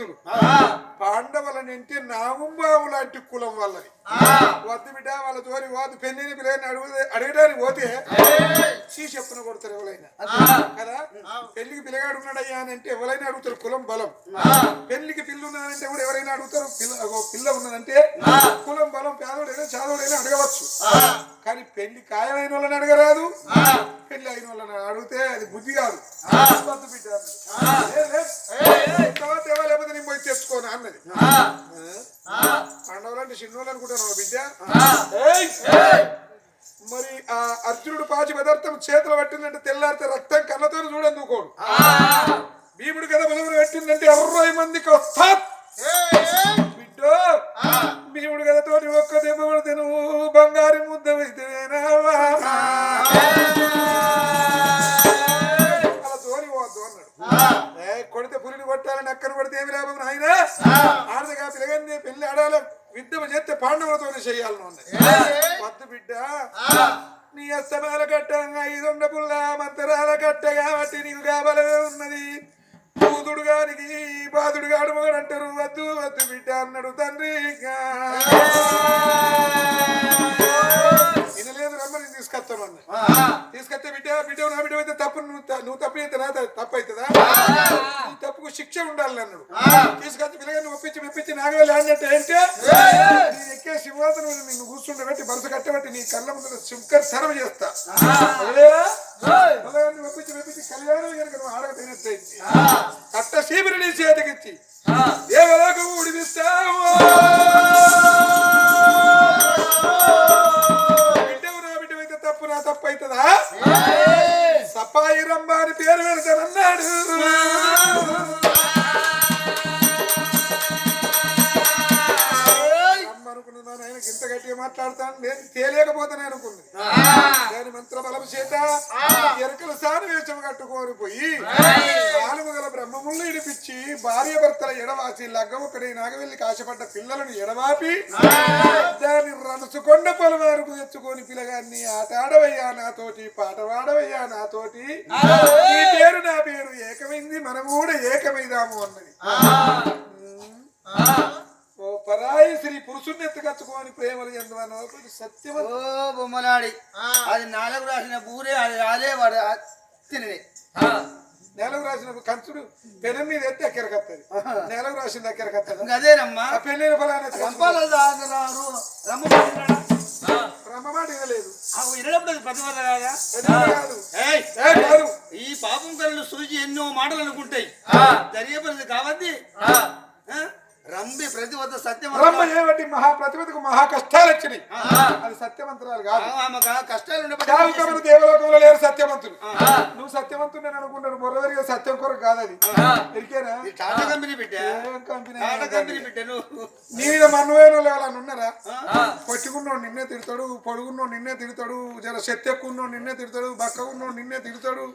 సత్యవంతులు పాండవులని ఇంటి నాగుంబాబు లాంటి కులం వాళ్ళది. వద్దు బిడ్డ వాళ్ళ తోరి పోదు పెళ్ళిని పిల్లని అడుగు అడగడానికి పోతే చీ చెప్పున కొడతారు ఎవరైనా. కదా? పెళ్ళికి పిల్లగాడు ఉన్నాడయ్యా అని అంటే ఎవరైనా అడుగుతారు కులం బలం. పెళ్ళికి పిల్ల ఉన్నదంటే కూడా ఎవరైనా అడుగుతారు పిల్ల పిల్ల ఉన్నదంటే కులం బలం పేదోడైనా చాదోడైనా అడగవచ్చు. కానీ పెళ్ళి ఖాయమైన వాళ్ళని అడగరాదు. పెళ్ళి అయిన వాళ్ళని అడిగితే అది బుద్ధి కాదు. వద్దు బిడ్డ. తర్వాత ఎవరు లేకపోతే నేను పోయి తెచ్చుకోను అన్నది. పాండవులంటే చిన్నోళ్ళు అనుకుంటాను బిడ్డ! మరి ఆ అర్జునుడు పాచి పదార్థం చేతులు పట్టిందంటే తెల్లారితే రక్తం కళ్ళతో చూడందుకోడు భీముడు కదా బలమును పెట్టిందంటే అరవై మందికి వస్తా. బిడ్డ భీముడు కదా తోటి ఒక్క దెబ్బ కొడితే నువ్వు బంగారు ముద్ద అలా కొడితే పులిని కొట్టాలని అక్కను కొడితే ఏమి లాభం ఆయన ఆడదుగా పిలగండి పెళ్ళి ఆడాల. విద్యమ చేస్తే పాండవులతోనే చేయాలని వద్దు బిడ్డ. నీ అస్తమాల కట్టంగా ఐదొండ పుల్ల మంతరాల కట్ట కాబట్టి నీకు కావలవే ఉన్నది. కూతుడు గారికి బాధుడు గాడు మొగడంటారు వద్దు వద్దు బిడ్డ అన్నాడు తండ్రి. వినలేదు రమ్మని తీసుకొస్తాను అన్న. తీసుకొస్తే బిడ్డ బిడ్డ నా బిడ్డ అయితే తప్పు నువ్వు నువ్వు తప్పు అయితే నా తప్పు అవుతుందా? తప్పుకు శిక్ష ఉండాలి అన్నాడు తీసుకొచ్చి పిల్లగాన్ని ఒప్పించి మెప్పించి నాగవేలి ఆడినట్టు ఏంటే నీ ఎక్కే సింహాసనం నిన్ను కూర్చుండబెట్టి బరుస కట్టబెట్టి నీ కళ్ళ ముందు శంకర్ సర్వ చేస్తా? పిల్లగాన్ని ఒప్పించి మెప్పించి కళ్యాణం కనుక నువ్వు ఆడక తినట్టయింది కట్ట సీమిరి నీ చేతికిచ్చి. దేవలోకం ఉడిపిస్తావు బిడ్డవు నా బిడ్డవైతే తప్పు నా తప్పు అవుతుందా సపాయి రంభ అని పేరు పెడతానన్నాడు రమ్మ అనుకున్నాను ఆయనకి ఇంత గట్టిగా మాట్లాడతాను. నేను తేలేకపోతాను అనుకుంది. దాని మంత్ర బలం చేత ఎరకల సారి వేషం కట్టుకొని పోయి భార్య భర్తల ఎడవాసి లగ్గం ఒకటి నాగవెల్లి కాశపడ్డ పిల్లలను ఎడవాపి దాన్ని రనసుకొండ పొలవారుకు తెచ్చుకొని పిల్లగాన్ని ఆట ఆడవయ్యా నాతోటి పాట పాడవయ్యా నాతోటి. నీ పేరు నా పేరు ఏకమైంది మనం కూడా ఏకమైదాము అన్నది. ఓ పరాయి శ్రీ పురుషుణ్ణి ఎత్తుకచ్చుకోని ప్రేమలు ఎందువన్న సత్యం ఓ బొమ్మలాడి అది నాలుగు రాసిన బూరే అది అదే వాడు తినడే నెలకు రాసిన కంచుడు పెనం మీద ఎత్తే ఎక్కడికత్తది నెలకు అదేనమ్మా? పెళ్ళిన రమ్మమాట ఏ కాదు? ఈ పాపం కళ్ళు సూచి ఎన్నో మాటలు అనుకుంటాయి. జరిగే పనులు కావద్ది. ఆ? రంబి ప్రతి వద్ద సత్యం ఏమిటి మహా ప్రతిపదకు మహా కష్టాలు వచ్చినాయి అది సత్యవంతురాలు కాదు. కష్టాలు ఉండబట్టి దేవలోకంలో లేరు సత్యవంతులు. నువ్వు సత్యవంతుడు నేను అనుకుంటాను. మొరవరిగా సత్యం కొరకు కాదది ఎరికేనా? ఈ టాటా కంపెనీ నీ మీద మన్నువైన వాళ్ళు ఎవరైనా ఉన్నారా? పొట్టుకున్నోడు నిన్నే తిడతాడు పొడుగున్నోడు నిన్నే తిడతాడు జర శక్తి ఎక్కువ ఉన్నోడు నిన్నే తిడతాడు బక్క ఉన్నోడు నిన్నే తిడతాడు.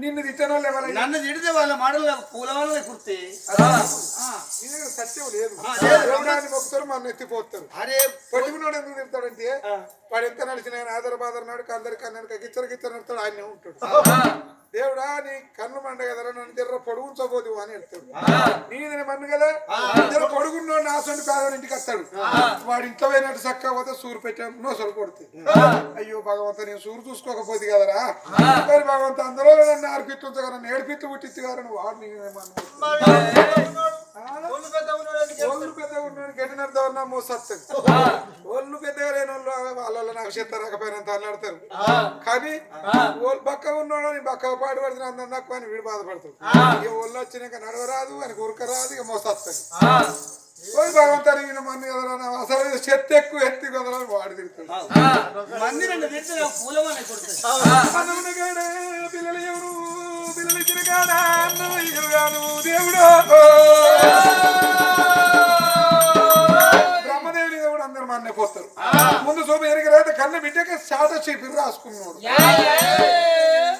నిన్ను ఎవరైనా నన్ను తిడితే వాళ్ళ మాటలు పూల వాళ్ళ కుర్తి సత్యం లేదు. దేవుడాన్ని మొక్కుతారు మన ఎత్తిపోతారు. అరే పొట్టుకున్నోడు ఎందుకు తిడతాడంటే వాడు ఎంత నడిచిన ఆయన ఆధార బాధ నాడు అందరికి అన్నాడు గిచ్చర గిచ్చర నడతాడు ఆయన ఉంటాడు. దేవుడా నీ కన్ను మండ కదరా నన్ను తిర్ర పొడుగుంచబోదు అని చెప్తాడు నీది మన్ను కదా ఇద్దరు పొడుగున్నోడు నాసండి పేదవాడి ఇంటికి వస్తాడు. వాడి ఇంట్లో పోయినట్టు చక్కగా పోతే సూరు పెట్టాం నోసలు కొడుతుంది. అయ్యో భగవంత నేను సూరు చూసుకోకపోతే కదరా? మరి భగవంత అందులో నన్ను కదా నన్ను ఏడిపిత్తు పుట్టిత్తు కదా నువ్వు వాడు నీ మన్ను ఒళ్ళు పెద్ద ఉన్నాడు గట్టినర్థ ఉన్నా మోసత్తది ఒళ్ళు పెద్దగా లేని వాళ్ళు వాళ్ళ నాకు చెత్త రాకపోయినంత అల్లాడతారు కానీ ఓళ్ళు బక్క ఉన్నాడు అని బక్క పాటు పడుతున్నా అందరం తక్కువ అని వీడు బాధపడతాడు ఇక ఒళ్ళు వచ్చినాక నడవరాదు అని ఉరకరాదు ఇక ఈయన మన్ను కదరా నా అసలు చెత్త ఎక్కువ ఎత్తి కదరా వాడు తిరుగుతాడు పిల్లలు ఎవరు పిల్లలు దేవుడు? బ్రహ్మదేవుని దేవుడు అందరు మన్నే పోతారు ముందు చూపు ఎరిగిరైతే కన్న బిడ్డకే చాట చీపిరి రాసుకున్నాడు.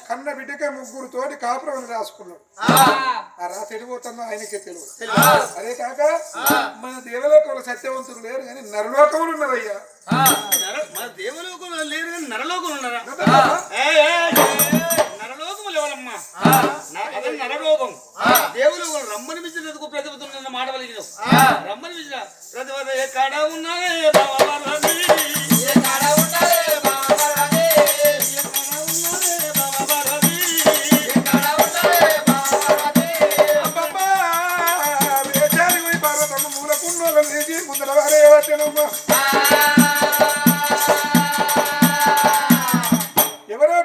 కన్న బిడ్డకే ముగ్గురు తోటి కాపురం రాసుకున్నాడు. ఆ. రా తెలిపోతుందో ఆయనకే తెలియదు. అదే కాక మన దేవలోకంలో సత్యవంతులు లేరు కానీ నరలోకములు ఉన్నారయ్యా నర- మన దేవలోకంలో లేరు కానీ నరలోకంలో ఉన్నారా? నా పదవి నరలోపం దేవుడు రమ్మని మించినందుకు ప్రతిపతున్న మాట వలిగినావు రమ్మని మించిన ప్రతిపద ఎక్కడ ఉన్నాయే బాబా ఏ కాడ ఉన్నాయే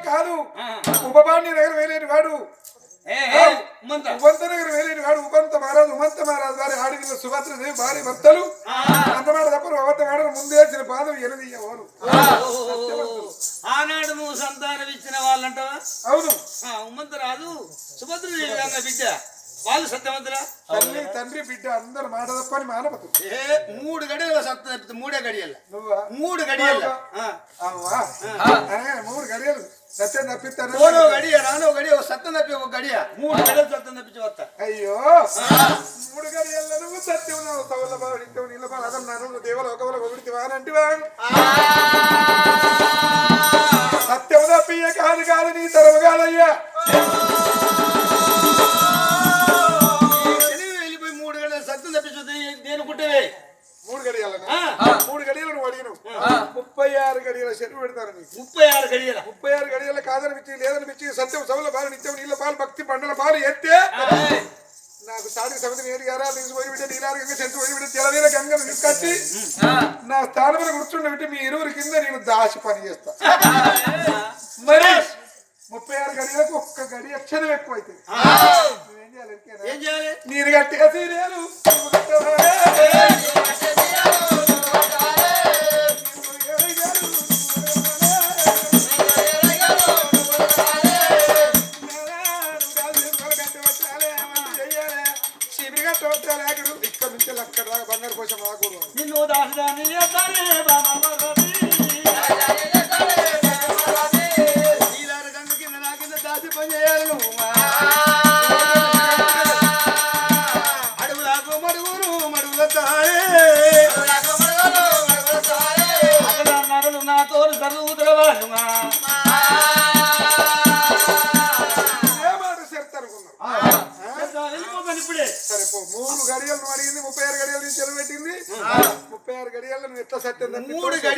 కాదు. ఉపపాణ్య నగరం వేలేని వాడు. ఉమంత. నగరం వేలేని వాడు. ఉమంత మహారాజు ఉమంత మహారాజు వారి ఆడిన సుభద్రదేవి భార్య భర్తలు. అంతమాట తప్పరు అబద్ధం ఆడరు ముందే వచ్చిన పాదం ఎనదీయవారు ఆనాడు నువ్వు సంతానం ఇచ్చిన వాళ్ళంటావా? అవును. ఆ, ఉమ్మంత రాదు సుభద్రదేవి అన్న బిడ్డ. వాళ్ళు సత్యవంతులా? తల్లి తండ్రి బిడ్డ అందరు మాట తప్పని మానవతు ఏ మూడు గడియల సత్యం మూడే గడియల మూడు గడియల మూడు గడియలు. సత్యం తప్పిస్తాను ఓరో గడియ రానో గడియ ఒక సత్యం తప్పి ఒక గడియ మూడు గడియలు సత్యం తప్పించి వస్తా అయ్యో మూడు గడియల్లో నువ్వు సత్యం నువ్వు దేవల ఒకవల ఒకటి సత్యం తప్పియ కాదు కాదు పాలు ఎత్తే నాకు సాటి సమితి నేడు గారా తీసుకుపోయి బిడ్డ నీలారు గంగ చెంచు పోయి బిడ్డ తెలవీర గంగను తీసుకొచ్చి నా స్థానంలో కూర్చుండి బిడ్డ మీ ఇరువురి కింద నేను దాచి పని చేస్తా. మరి ముప్పై ఆరు గడియలకు ఒక్క గడి అక్షరం ఎక్కువ అయితే నువ్వేం చేయాలి? ఎరికేనా? ఏం చేయాలి? నేను కట్టేసి నేను ఇక్కడ నుంచి అక్కడ దాకా బంగారు కోసం రాకూడదు. నిన్ను దాసదాన్ని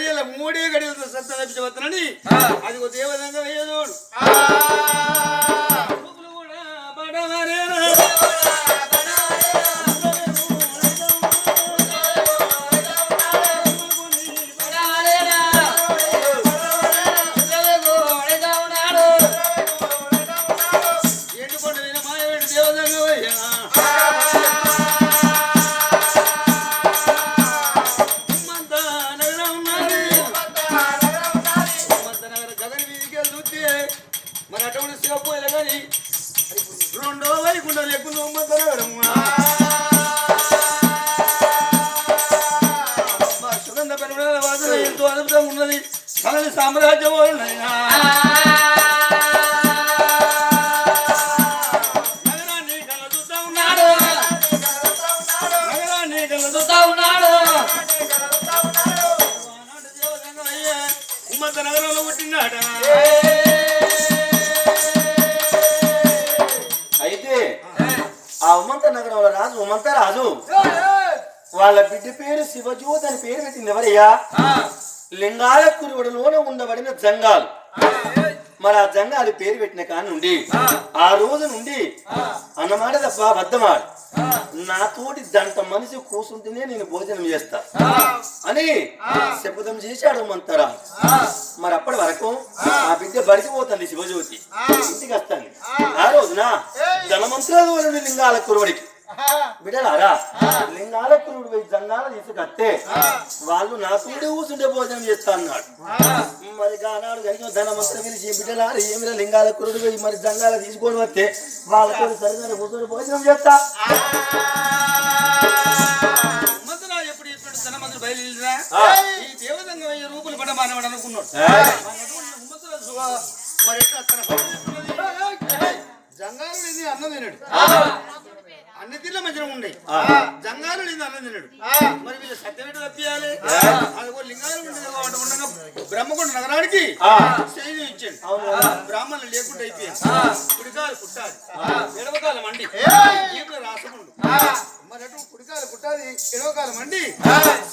మూడు గడియల మూడే గడియలతో సత్త తప్పించవద్దనని అది ఒక దేవదంగా ఉమ్మంత నగరంలో పుట్టినాడ అయితే ఆ ఉమంత నగరంలో రాజు ఉమంత రాజు. వాళ్ళ బిడ్డ పేరు శివజ్యోతి అని పేరు పెట్టింది ఎవరయ్యా? లింగాల కురువడలోనే ఉండబడిన జంగాలు. మరి ఆ జంగాలు పేరు పెట్టిన కాని నుండి ఆ. రోజు నుండి అన్నమాట తప్ప అబద్ధమాడు నాతోటి దంట మనిషి కూర్చుంటేనే నేను భోజనం చేస్తా. అని శపథం చేశాడు మంతరా మరి అప్పటి వరకు ఆ. బిడ్డ బడికి పోతుంది శివజ్యోతి ఇంటికి వస్తాను ఆ. రోజున ధనమంత్రాలు లింగాల కురువడికి బిడ్డలారా లింగాల కురుడు పోయి జంగాల తీసుకొస్తే వాళ్ళు నా తోడు కూర్చుంటే భోజనం చేస్తా అన్నాడు. మరి గానాడు కలిగిన ధనమంత్రం పిలిచి బిడ్డలారా ఏమిరా లింగాల కురుడు పోయి మరి జంగాల తీసుకొని వస్తే వాళ్ళతో సరిగ్గా కూర్చొని భోజనం చేస్తా. బయలుదేరా పడ మానవాడు అనుకున్నాడు. మరి లేని అన్నం తినడు? అన్ని తిన్న మంచిగా ఉండే. జంగాలు లేని అన్నం తినడు. మరి వీళ్ళు సత్యవేట తప్పియాలి అది ఒక లింగాలు ఉండేది కాబట్టి ఉండగా బ్రహ్మకొండ నగరానికి. సైన్యం ఇచ్చాడు. బ్రాహ్మణులు లేకుండా అయిపోయింది కుడికాలు కుట్టాలి. ఎడవకాలం అండి రాసముండు? మరి అటు కుడికాలు పుట్టాది ఎడవ కాలం అండి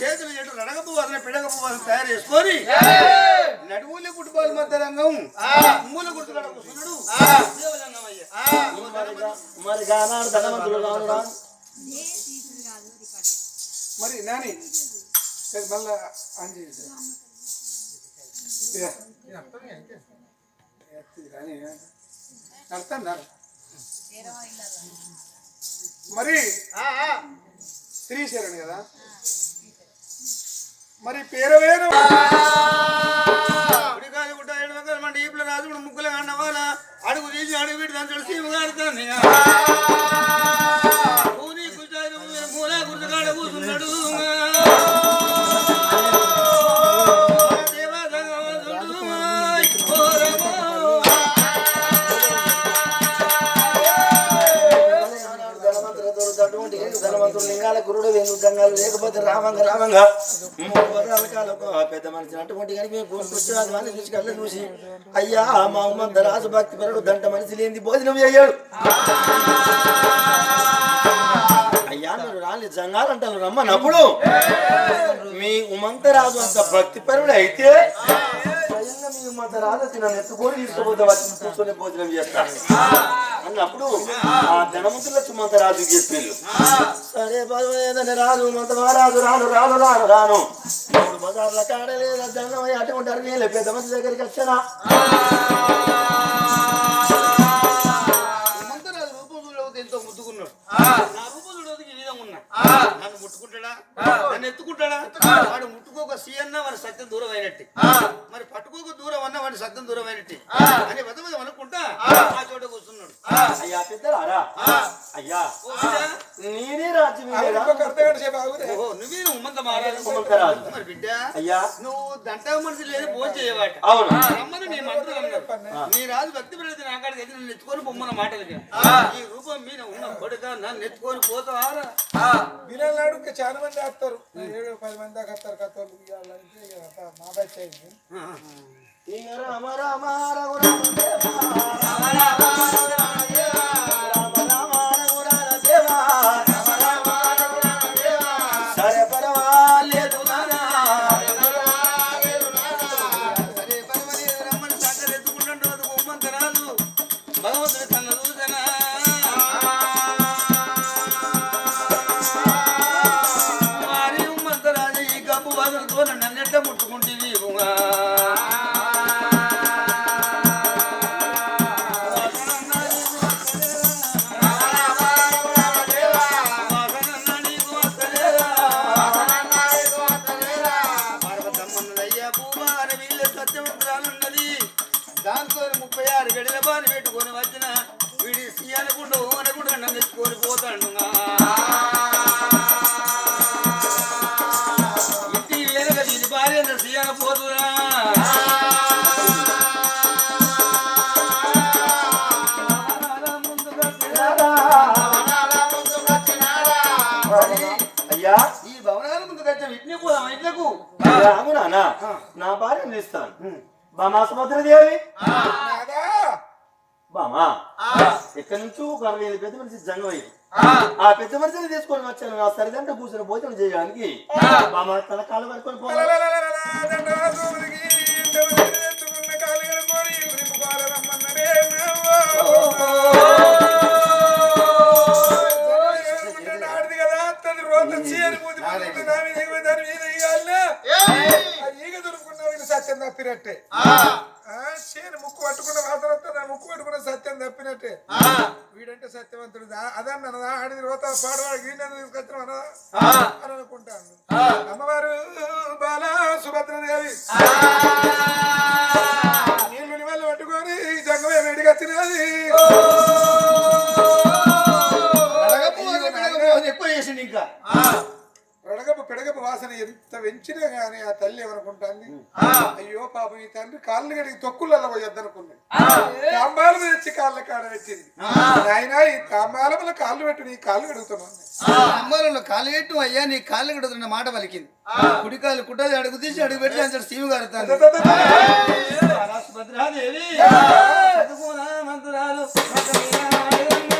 చేతులు చెట్టు రడగపు వాసన పిడగపు వాసన తయారు చేసుకొని నడువులి పుట్టుకోవాలి మధ్య రంగం. మూల గుర్తులు కూర్చున్నాడు మరి గానాడు ధనవంతుడు కానురా మరి నాని మళ్ళా అంజి అర్థం మరి శ్రీశరణ్ కదా? మరి పేరవేరు వేరు. రాజు ముగ్గులు కన్నవాల అడుగు తీసి అడుగు పెట్టి దాని తెలిసి ఇవ్వగాడుతుంది పూని కుచారు మూల గుర్తుకాడ కూర్చున్నాడు. అటువంటి ధనవంతుడు లింగాల గురుడు వేణు గంగాలు లేకపోతే రామంగ రామంగా. పెద్ద మనిషి అటువంటి కనిపించి చూసి కళ్ళ చూసి అయ్యా మా ఉమ్మంత రాజు భక్తి పరుడు దంట మనిషి లేని భోజనం అయ్యాడు అయ్యా మీరు రాని జంగాలంటారు రమ్మనప్పుడు. మీ ఉమంత రాజు అంత భక్తి పరుడు అయితే స్వయంగా మీ మా రాజు నన్ను ఎత్తుకొని తీసుకుపోతే వచ్చి కూర్చొని భోజనం చేస్తాను అన్నప్పుడు ఆ ధనవంతుల సుమంత రాజు చెప్పిండు సరే పదవేదని రాదు మంత రాదు రాను రాను రాను రాను. ఇప్పుడు బజార్ల కాడలేదా దండమై అటువంటి అడిగి పెద్ద మంది దగ్గరికి వచ్చానా? హనుమంతరాజు రూపంలో ఎంతో ముద్దుకున్నాడు నా రూపం చూడవద్దు ఈ విధంగా ఉన్నా నన్ను ముట్టుకుంటాడా? నన్ను ఎత్తుకుంటాడా? వాడు ముట్టుకోక సీయన్నా వాడి సత్యం దూరం అయినట్టు. మరి పట్టుకోక దూరం అన్నా వాడి సత్యం దూరం అయినట్టు. అని వద అనుకుంటా ఆ. చోట కూర్చున్నాడు. అయ్యా పెద్దలారా. అయ్యా. నేనే రాజ్యం నువ్వే ఉమ్మంత మారాలి. ఉమ్మంతరాజు. మరి బిడ్డ అయ్యా. నువ్వు దంట మనిషి లేదు భోజనం చేయవాట. అవును. రమ్మని నీ మంత్రులు అన్నారు. నీ రాజు భక్తి ఎదురు నన్ను ఎత్తుకొని పొమ్మన్న మాటలకి. ఈ రూపం మీద ఉన్న కొడుక నన్ను ఎత్తుకొని పోతావారా? వినన్నాడు ఇంకా చాలా మంది వస్తారు ఏడు పది మంది దాకా వస్తారు కథలు ఇవ్వాలంటే మా రామ రామ రఘురామ. రామ రామ బామా సుభద్రదేవి బామా? ఎక్కడి నుంచో ఒక అరవై ఐదు పెద్ద మనిషి జంగం అయ్యి ఆ. పెద్ద మనిషిని తీసుకొని వచ్చాను నా సరిదంట కూర్చొని భోజనం చేయడానికి. బామా తన కాలు పట్టుకొని పోవాలి. సత్యం తప్పినట్టే. వీడంటే సత్యవంతుడు. దా- అదన్నదా ఆడిది రోత పాడవాడు గీనె తీసుకొచ్చిన అని అనుకుంటాను. అమ్మవారు బాల సుభద్రదేవి నీళ్ళు నివల్లు పట్టుకొని జంగమే వేడిగా ఎంత వెంచినా గానీ ఆ తల్లి ఏమనుకుంటాంది? అయ్యో పాపం ఈ తండ్రి కాళ్ళు గడికి తొక్కులలో పోయొద్దనుకున్నాయి తాంబాలం తెచ్చి కాళ్ళ కాడ పెట్టింది. నాయన ఈ తాంబాలముల కాళ్ళు పెట్టి నీ కాళ్ళు కడుగుతున్నాను అమ్మాయిలో కాలు పెట్టు అయ్యా నీ కాళ్ళు కడుతున్న మాట పలికింది. కుడి కాలు కుట్టది అడుగు తీసి అడుగు పెట్టి గారు చదువునా మంత్రాలు చదువునా మంత్రాలు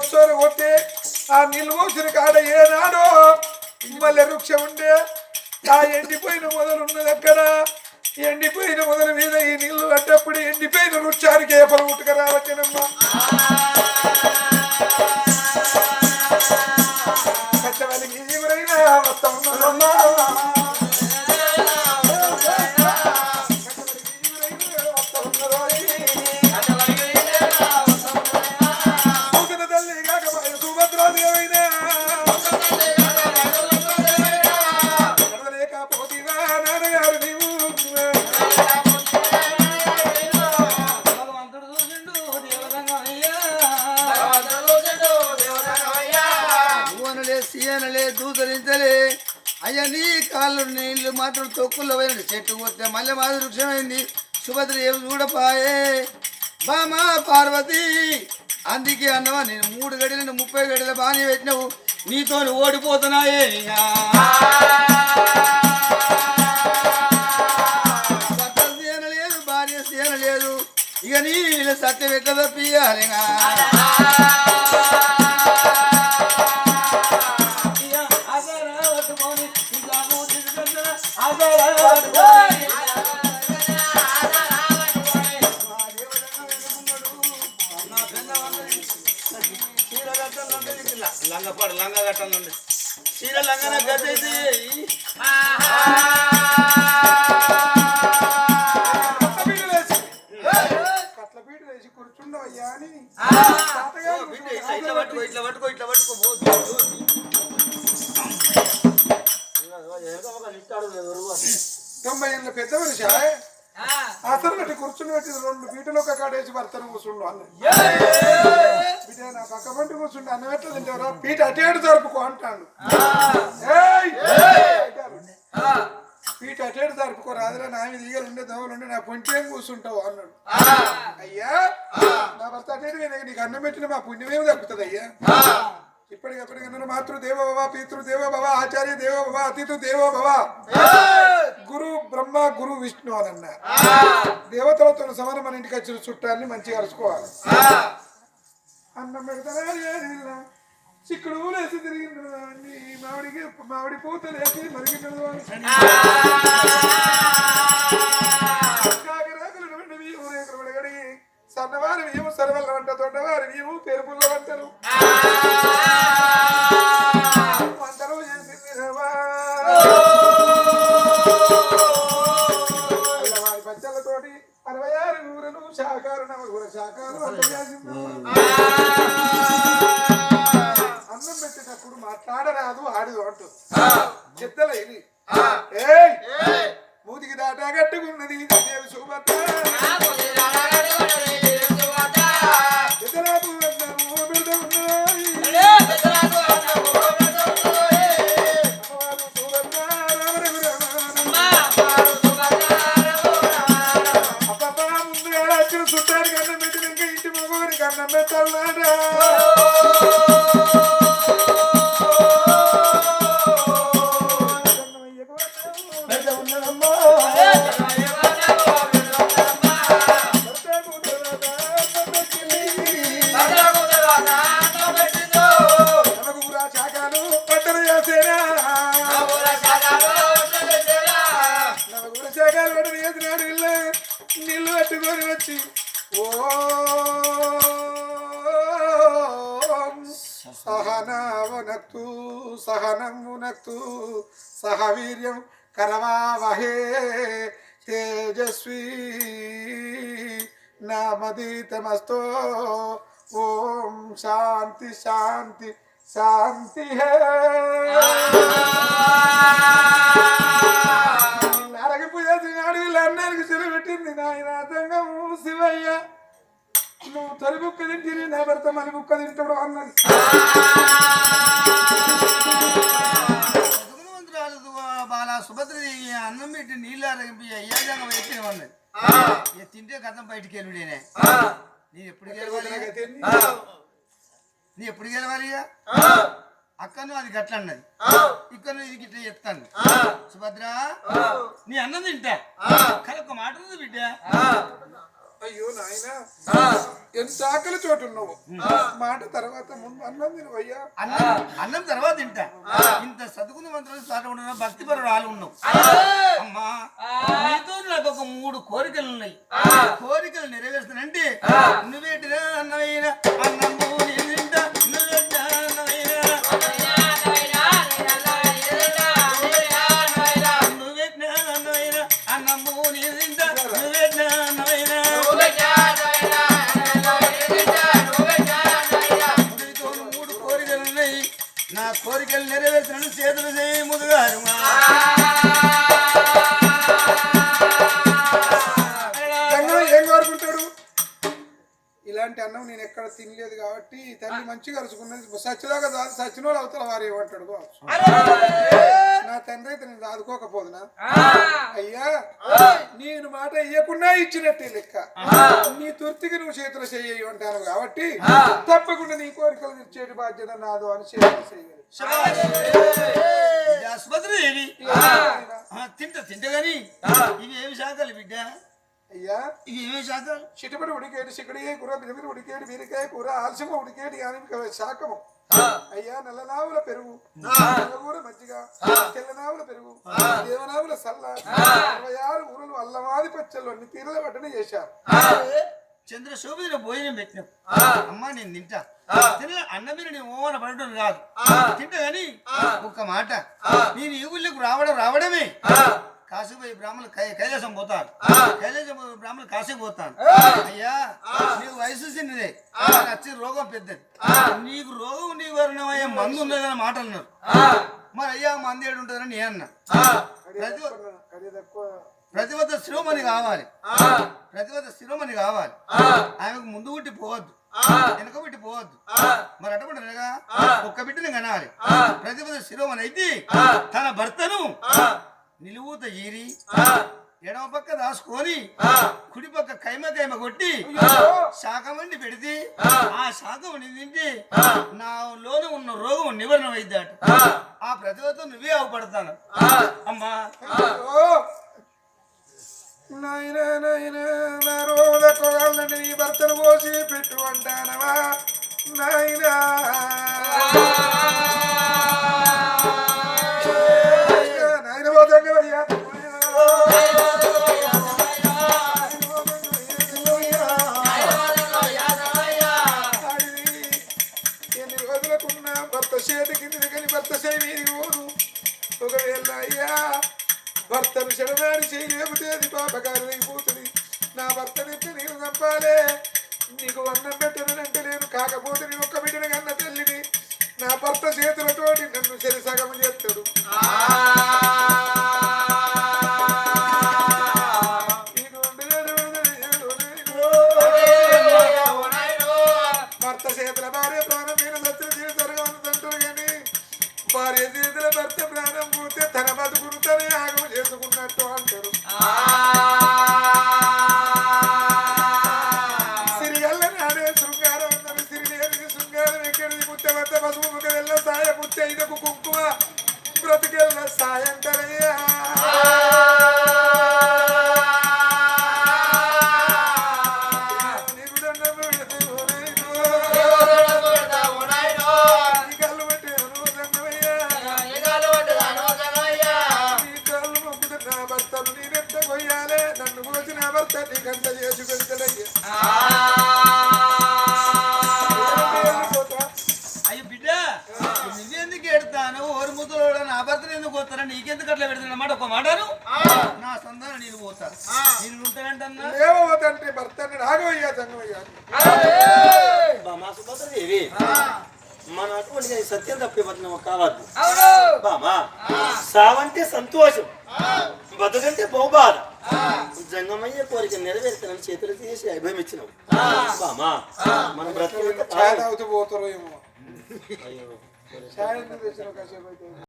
ఒకసారి పోయి ఆ నీళ్ళు పోసిన కాడ ఏనాడో మళ్ళీ వృక్షం ఉండే. ఆ ఎండిపోయిన మొదలు ఉన్నది అక్కడ ఎండిపోయిన మొదల మీద ఈ నీళ్ళు పడ్డప్పుడు ఎండిపోయిన వృక్షానికి ఏపలు ఉట్టుక రావచ్చునమ్మా కచ్చవలికి ఎవరైనా మొత్తం ఉన్నదమ్మా. భువనలే సీయనలే దూతరించలే అయ్యా నీ కాళ్ళు నీళ్ళు మాత్రం తొక్కుల్లో పోయినట్టు. చెట్టు పోతే మళ్ళీ మాదిరి వృక్షమైంది. సుభద్ర ఏమి చూడపాయే. బామా పార్వతి. అందుకే అన్నవా నేను మూడు గడిలు ముప్పై గడిల బాగానే పెట్టినావు. నీతో ఓడిపోతున్నాయే భర్త సేన లేదు భార్య సేన లేదు ఇక నీ సత్యం ఎట్లా తప్పియాలి లంగపాడు లంగా కట్టాలండి చీర లంగా గద్దైతే కూర్చుండు అన్న. బిడ్డ నా పక్క పంటి కూర్చుండు అన్న ఎట్లా తింటారా పీట అటు ఏడు జరుపుకో అంటాడు. ఏయ్! పీట అటు ఏడు జరుపుకో రాదురా నా మీద ఈగలు ఉండే దోవలు ఉండే నా పొంటి ఏం కూర్చుంటావు అన్నాడు. అయ్యా నా భర్త అటు ఏడు పోయినాక నీకు అన్నం పెట్టిన మా పుణ్యమేమి దక్కుతుంది అయ్యా? ఇప్పటికప్పటికన్నా మాతృ దేవో భవ పితృ దేవో భవ ఆచార్య దేవో భవ అతిథు దేవో భవ. గురు బ్రహ్మ గురు విష్ణు అని అన్నారు. దేవతలతో సమానం మన ఇంటికి వచ్చిన చుట్టాన్ని మంచిగా అరుచుకోవాలి. అన్నం పెడతారా? చిక్కుడు వేసి తిరిగిండు మామిడికి మామిడి పూతలు వేసి మరిగినడు సన్నవారి బియ్యము సరవల్ల వంట తొండవారి బియ్యము పెరుగుల వంటలు. చేసింది అరవై ఆరు ఊరలు నవగుర. అన్నం పెట్టేటప్పుడు మాట్లాడరాదు ఆడిదు అంటూ. చెత్తల ఇది మూతికి దాటా కట్టుకున్నది దేవి సహనవనక్తు సహనమునక్తు సహవీర్యం కరవావహే తేజస్వీ నామదీతమస్తో ఓం శాంతి శాంతి శాంతి హే నరకపు చేసినాడు వీళ్ళందరికి సెలవు పెట్టింది నాయన తంగము శివయ్య నువ్వు తొలి బుక్క తింటిని నా భర్త మలి బుక్క తింటాడు అన్నది. బాల సుభద్రదేవి అన్నం పెట్టి నీళ్ళు అరగింపి అయ్యాజంగా పెట్టి అన్నది తింటే కథం బయటికి వెళ్ళుడేనే నేను. ఎప్పుడు గెలవాలి? నీ ఎప్పుడు గెలవాలి? అక్కను అది గట్ల అన్నది. ఇక్కడ ఇది గిట్ల చెప్తాను. సుభద్ర నీ అన్నం తింటా? కానీ ఒక మాట బిడ్డ. అయ్యో నాయన ఎంత ఆకలి చోటు ఉన్నావు మాట తర్వాత ముందు అన్నం తినవయ్యా అన్నం అన్నం తర్వాత తింటా. ఇంత చదువుకున్న మంత్రులు చాట ఉన్న భక్తి పరుడు ఆలు ఉన్నావు. అమ్మా నీతో నాకు ఒక మూడు కోరికలు ఉన్నాయి. కోరికలు నెరవేరుస్తానంటే నువ్వేటినా అన్నమైన అన్నము కోరికలు నెరవేర్చినట్టు చేతులు చేయి ముదుగారు. ఏం కోరుకుంటాడు ఇలాంటి అన్నం నేను ఎక్కడ తినలేదు కాబట్టి తల్లి మంచిగా అరుచుకున్నది. సచ్చిదాకా సచిన వాళ్ళు అవతల వారు ఏమంటాడు? కావచ్చు తండ్రి అయితే నేను దాదుకోకపోదునా అయ్యా నేను మాట ఇయ్యకుండా ఇచ్చినట్టే లెక్క. నీ తుర్తికి నువ్వు చేతులు చెయ్యి అంటాను కాబట్టి తప్పకుండా నీ కోరికలు తీర్చేటి బాధ్యత నాదు అని చేతులు చేయాలి ఆసుపత్రి తింటా తింటా గాని. ఇవి ఏమి శాఖలు బిడ్డ? అయ్యా. ఇవి ఏమి శాఖలు? చిటుపడి ఉడికేటి చిక్కడికాయ కూర బిరిమిరి ఉడికేటి బీరకాయ కూర ఆలస్యం ఉడికేటి కానీ శాకము అయ్యా నల్ల నావుల పెరుగు. నల్లగూర మజ్జిగ తెల్ల నావుల పెరుగు దేవనావుల సల్ల ఇరవై ఆరు ఊరలు అల్లమాది పచ్చళ్ళు అన్ని తీరల పట్టణ చేశారు. చంద్ర శోభిలో భోజనం పెట్టినాం. అమ్మా నేను తింటా. తినలే అన్నం మీద నేను ఓవన పడటం కాదు తింటా గాని ఒక్క మాట. నేను ఈ ఊళ్ళోకి రావడం రావడమే. కాశీపోయి బ్రాహ్మణులు కై- కైలాసం పోతారు. కైలాసం పోయి బ్రాహ్మణులు కాశీ పోతాను అయ్యా నీకు వయసు చిన్నదే నాకు వచ్చే రోగం పెద్దది. నీకు రోగం నీ వర్ణమయ్యే మందు ఉన్నదని మాట అన్నారు. మరి అయ్యా మంది ఏడు ఉంటుందని నేను అన్నా. ప్రతి ప్రతివత శిరోమణి కావాలి. ప్రతివత శిరోమణి కావాలి. ఆమెకు ముందు పుట్టి పోవద్దు. వెనక పుట్టి పోవద్దు. మరి అటువంటి ఒక్క బిడ్డని కనాలి. ప్రతివత శిరోమణి అయితే తన భర్తను నిలువుత ఈరి ఎడమ పక్క దాచుకొని కుడి పక్క కైమ కైమ కొట్టి శాఖం వండి పెడితే ఆ. శాఖం తింటే నా లోన ఉన్న రోగం నివారణ అయిద్దాట. ఆ. ప్రతివత నువ్వే అవపడతాను అమ్మా. ఓ! నాయనా నాయనా నా రోజు కొడాలని నీ భర్తను పోసి పెట్టు అంటానవా? నాయనా చెడనాడి చేయలేకపోతే అది పాపకారి పోతుంది నా భర్తని నేను చంపాలే నీకు అన్నం పెట్టనంటే నేను కాకపోతే సంతోషం. బతుకంటే బహుబాధ. జంగమయ్య కోరిక నెరవేర్తానని చేతులు తీసి అభయం ఇచ్చినావు బామా మనం బ్రతుకు పోతారో